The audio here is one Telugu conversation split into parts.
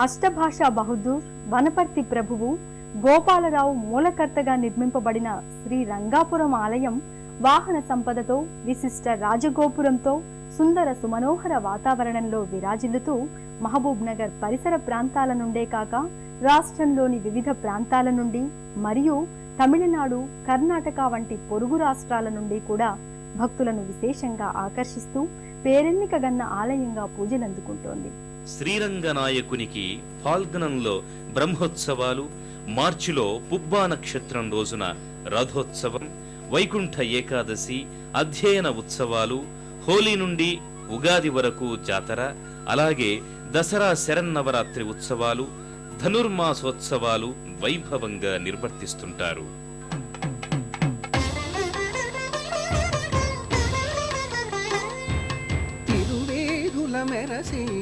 అష్టభాషా బహదూర్ వనపర్తి ప్రభువు గోపాలరావు మూలకర్తగా నిర్మింపబడిన శ్రీ రంగాపురం ఆలయం వాహన సంపదతో విశిష్ట రాజగోపురంతో సుందర సుమనోహర వాతావరణంలో విరాజిల్లుతూ మహబూబ్ నగర్ పరిసర ప్రాంతాల నుండే కాక రాష్ట్రంలోని వివిధ ప్రాంతాల నుండి మరియు తమిళనాడు కర్ణాటక వంటి పొరుగు రాష్ట్రాల నుండి కూడా భక్తులను విశేషంగా ఆకర్షిస్తూ పేరెన్నికగన్న ఆలయంగా పూజలందుకుంటోంది. శ్రీరంగ నాయకునికి ఫాల్గుణంలో బ్రహ్మోత్సవాలు మార్చిలో పుబ్బా నక్షత్రం రోజున రథోత్సవం వైకుంఠ ఏకాదశి అధ్యయన ఉత్సవాలు హోలీ నుండి ఉగాది వరకు జాతర అలాగే దసరా శరన్నవరాత్రి ఉత్సవాలు ధనుర్మాసోత్సవాలు వైభవంగా నిర్వర్తిస్తుంటారు. మెరసి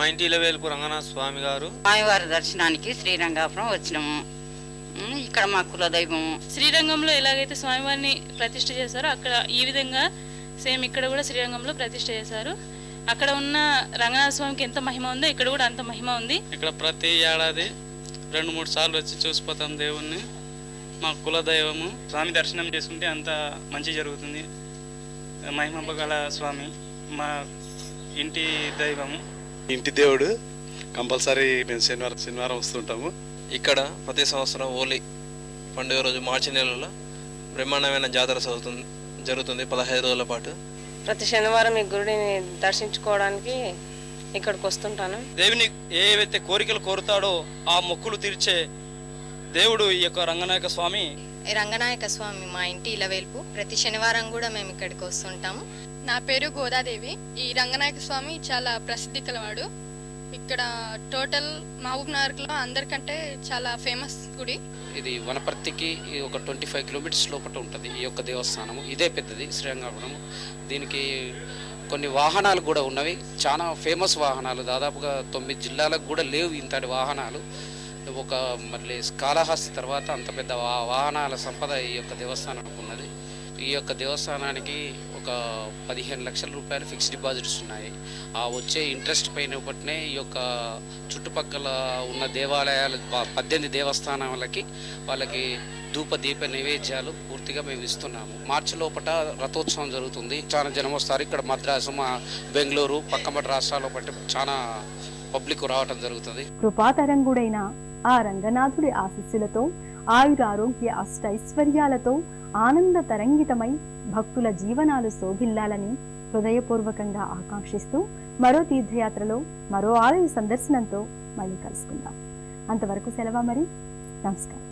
మా ఇంటి ఇలవేలుపు రంగనాథ స్వామి గారు. స్వామివారి దర్శనానికి శ్రీరంగాపురం వచ్చినాము ఇక్కడ మా కులదైవము శ్రీరంగంలో ఎలాగైతే స్వామివారిని ప్రతిష్ఠ చేశారో అక్కడ ఈ విధంగా సేమ్ ఇక్కడ కూడా శ్రీరంగంలో ప్రతిష్ఠ చేశారు. అక్కడ ఉన్న రంగనాథ స్వామికి ఎంత మహిమ ఉందో ఇక్కడ కూడా అంత మహిమ ఉంది. ఇక్కడ ప్రతి ఏడాది రెండు మూడు సార్లు వచ్చి చూసిపోతాం దేవుణ్ణి. మా కుల దైవము స్వామి దర్శనం చేసుకుంటే అంత మంచి జరుగుతుంది. మహిమగల స్వామి. మా ఇంటి దైవము. ఇంటి దేవుడు. కంపల్సరీ మేము శనివారం శనివారం వస్తుంటాము. ఇక్కడ ప్రతి సంవత్సరం హోలీ పండుగ రోజు మార్చి నెలలో బ్రహ్మాండమైన జాతర జరుగుతుంది జరుగుతుంది పదహైదు రోజుల పాటు. ప్రతి శనివారం ఈ గుడిని దర్శించుకోవడానికి ఇక్కడికి వస్తుంటాను. దేవుని ఏవైతే కోరికలు కోరుతాడో ఆ మొక్కులు తీర్చే దేవుడు ఈ యొక్క రంగనాయక స్వామి ఈ రంగనాయక స్వామి మా ఇంటి ఇలవేల్పు. ప్రతి శనివారం కూడా మేము ఇక్కడికి వస్తుంటాము. నా పేరు గోదాదేవి. ఈ రంగనాయక స్వామి చాలా ప్రసిద్ధి కలవాడు. ఇక్కడ టోటల్ మహబూబ్ నగర్లో అందరికంటే చాలా ఫేమస్ గుడి. ఇది వనపర్తికి ఒక ట్వంటీ ఫైవ్ కిలోమీటర్స్ లోపల ఉంటుంది ఈ యొక్క దేవస్థానము. ఇదే పెద్దది శ్రీరంగపురం దీనికి కొన్ని వాహనాలు కూడా ఉన్నవి. చాలా ఫేమస్ వాహనాలు. దాదాపుగా తొమ్మిది జిల్లాలకు కూడా లేవు ఇంతటి వాహనాలు. ఒక మళ్ళీ కాళహస్తి తర్వాత అంత పెద్ద వా- వాహనాల సంపద ఈ యొక్క దేవస్థానానికి ఉన్నది. ఈ యొక్క దేవస్థానానికి ఒక పదిహేను లక్షల రూపాయలు ఫిక్స్డ్ డిపాజిట్స్ ఉన్నాయి. ఆ వచ్చే ఇంట్రెస్ట్ పైన ఒకటినే ఈ యొక్క చుట్టుపక్కల ఉన్న దేవాలయాలు పద్దెనిమిది దేవస్థానాలకి వాళ్ళకి ధూప దీప నైవేద్యాలు పూర్తిగా మేము ఇస్తున్నాము. మార్చి లోపల రథోత్సవం జరుగుతుంది. చాలా జనం వస్తారు. ఇక్కడ మద్రాసు మా బెంగళూరు పక్కమటి రాష్ట్రాల బట్టి చాలా పబ్లిక్ రావటం జరుగుతుంది. కృపాతరంగుడైన ఆ రంగనాథుడి ఆశస్సులతో ఆయురారోగ్య అష్టైశ్వర్యాలతో ఆనంద తరంగితమై భక్తుల జీవనాలు శోభిల్లాలని హృదయపూర్వకంగా ఆకాంక్షిస్తూ మరో తీర్థయాత్రలో మరో ఆలయ సందర్శనంతో మళ్ళీ కలుసుకుందాం. అంతవరకు సెలవా మరి? నమస్కారం.